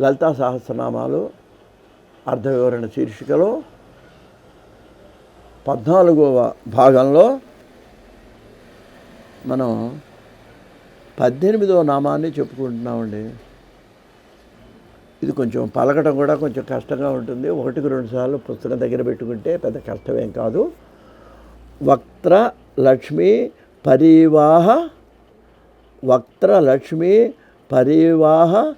లలితా సహస్రనామాలు అర్ధ వివరణ శీర్షికలో. పద్నాలుగవ భాగంలో మనం పద్దెనిమిదవ నామాన్ని చెప్పుకుంటున్నామండి. ఇది కొంచెం పలకటం కూడా కొంచెం కష్టంగా ఉంటుంది. ఒకటికి రెండు సార్లు పుస్తకం దగ్గర పెట్టుకుంటే పెద్ద కష్టమేం కాదు. వక్త్ర లక్ష్మి పరివాహ వక్త్ర లక్ష్మి పరివాహ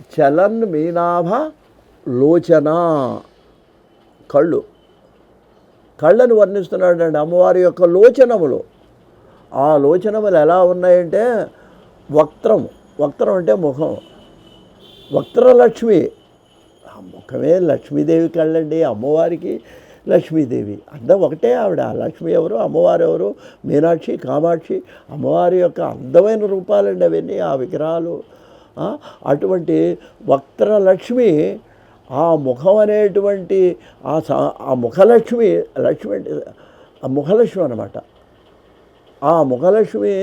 చలన్ మీనాభ లోచన. కళ్ళు. కళ్ళను వర్ణిస్తున్నాడు అండి అమ్మవారి యొక్క లోచనములు. ఆ లోచనములు ఎలా ఉన్నాయంటే వక్త్రం వక్త్రం అంటే ముఖం. వక్త్రలక్ష్మి. ఆ ముఖమే లక్ష్మీదేవి కళ్ళండి అమ్మవారికి లక్ష్మీదేవి. అందం ఒకటే ఆవిడ. లక్ష్మి ఎవరు? అమ్మవారు ఎవరు? మీనాక్షి కామాక్షి. అమ్మవారి యొక్క అందమైన రూపాలండి అవన్నీ. ఆ విగ్రహాలు అటువంటి వక్త్రలక్ష్మి ఆ ముఖం అనేటువంటి ఆ స- ఆ ముఖలక్ష్మి లక్ష్మి అంటే ఆ ముఖలక్ష్మి అనమాట ఆ ముఖలక్ష్మి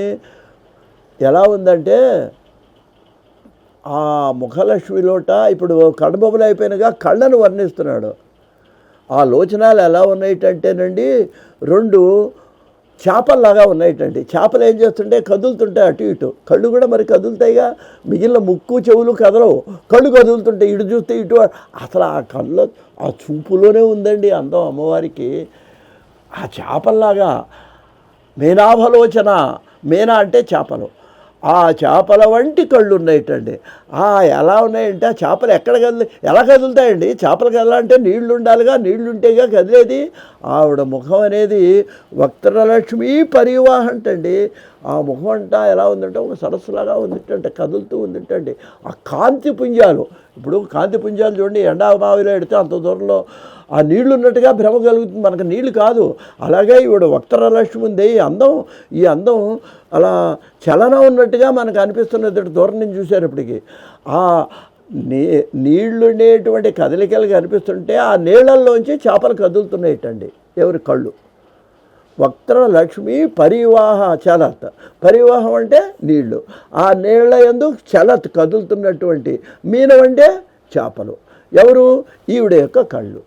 ఎలా ఉందంటే ఆ ముఖలక్ష్మిలోట ఇప్పుడు కడబొమ్మలు అయిపోయినగా కళ్ళను వర్ణిస్తున్నాడు. ఆ లోచనాలు ఎలా ఉన్నాయిటంటేనండి రెండు చేపల్లాగా ఉన్నాయటండి. చేపలు ఏం చేస్తుంటే కదులుతుంటాయి అటు ఇటు. కళ్ళు కూడా మరి కదులుతాయిగా. మిగిలిన ముక్కు చెవులు కదలవు. కళ్ళు కదులుతుంటాయి. ఇటు చూస్తే ఇటు అసలు ఆ కళ్ళు ఆ చూపులోనే ఉందండి అందం అమ్మవారికి. ఆ చేపల్లాగా మేనాభలోచన. మేనా అంటే చేపలు. ఆ చేపల వంటి కళ్ళు ఉన్నాయిటండి ఆ ఎలా ఉన్నాయంటే ఆ చేపలు ఎక్కడ కదిలి ఎలా కదులుతాయండి? చేపలు కదలాలంటే నీళ్ళు ఉండాలిగా నీళ్ళు ఉంటేగా కదిలేది? ఆవిడ ముఖం అనేది వక్త్రలక్ష్మి పరివాహంటండి. ఆ ముఖం అంట ఎలా ఉందంటే ఒక సరస్సులాగా ఉందిటంటే కదులుతూ ఉందిటండి. ఆ కాంతి పుంజాలు ఇప్పుడు కాంతి పుంజాలు చూడండి ఎండా బావిలో ఎడితే అంత దూరంలో ఆ నీళ్ళు ఉన్నట్టుగా భ్రమ కలుగుతుంది. మనకు నీళ్ళు కాదు. అలాగే ఈవిడ వక్తరలక్ష్మి ఉంది. ఈ అందం ఈ అందం అలా చలనం ఉన్నట్టుగా మనకు అనిపిస్తున్నది. దూరం నుంచి చూసేటప్పటికి ఆ నీ నీళ్ళు ఉండేటువంటి కదలికలు కనిపిస్తుంటే ఆ నీళ్ళల్లోంచి చేపలు కదులుతున్నాయిటండి. ఎవరి కళ్ళు. వక్త్ర లక్ష్మి పరివాహ చలత్. పరివాహం అంటే నీళ్ళు. ఆ నీళ్ళ ఎందు చలత్ కదులుతున్నటువంటి మీనం అంటే చేపలు. ఎవరు? ఈవిడ యొక్క కళ్ళు.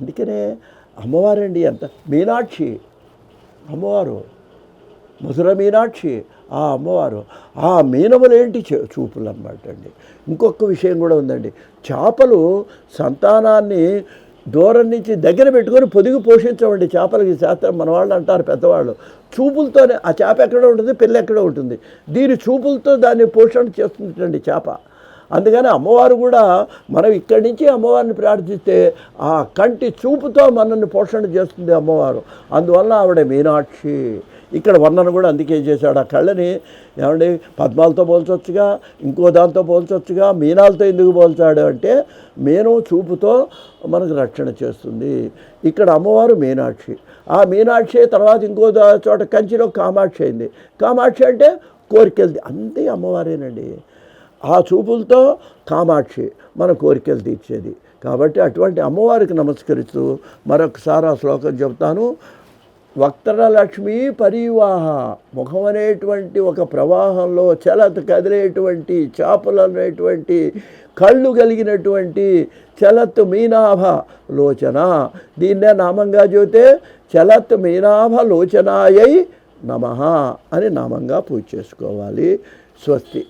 అందుకనే అమ్మవారండి ఎంత మీనాక్షి. అమ్మవారు. మధుర మీనాక్షి. ఆ అమ్మవారు. ఆ మీనములేంటి చే- చూపులు అన్నమాట అండి. ఇంకొక విషయం కూడా ఉందండి. చేపలు సంతానాన్ని దూరం నుంచి దగ్గర పెట్టుకొని పొదిగి పోషించమండి చేపలకి శాస్త్రం మన వాళ్ళు అంటారు పెద్దవాళ్ళు. చూపులతోనే ఆ చేప ఎక్కడ ఉంటుంది పిల్ల ఎక్కడ ఉంటుంది. దీని చూపులతో దాన్ని పోషణ చేస్తుందండి చేప. అందుకని అమ్మవారు కూడా మనం ఇక్కడి నుంచి అమ్మవారిని ప్రార్థిస్తే ఆ కంటి చూపుతో మనల్ని పోషణ చేస్తుంది అమ్మవారు. అందువల్ల ఆవిడ మీనాక్షి. ఇక్కడ వర్ణన కూడా అందుకే చేశాడు. ఆ కళ్ళని ఏమండి పద్మాలతో పోల్చొచ్చుగా ఇంకో దాంతో పోల్చొచ్చుగా మీనాలతో ఎందుకు పోల్చాడు అంటే మీను చూపుతో మనకు రక్షణ చేస్తుంది. ఇక్కడ అమ్మవారు మీనాక్షి. ఆ మీనాక్షి తర్వాత ఇంకో చోట కంచిలో కామాక్షి అయింది. కామాక్షి అంటే కోరికెళ్ది అంతే అమ్మవారేనండి. ఆ చూపులతో కామాక్షి మన కోరికలు తీర్చేది. కాబట్టి అటువంటి అమ్మవారికి నమస్కరిస్తూ మరొకసారి ఆ శ్లోకం చెప్తాను వక్తరలక్ష్మి పరివాహ ముఖం అనేటువంటి ఒక ప్రవాహంలో చలత కదిలేటువంటి చేపలు అనేటువంటి కళ్ళు కలిగినటువంటి చలత్ మీనాభ లోచన. దీన్నే నామంగా చూస్తే చలత్ మీనాభ లోచనాయై నమ అని నామంగా పూజ చేసుకోవాలి. స్వస్తి.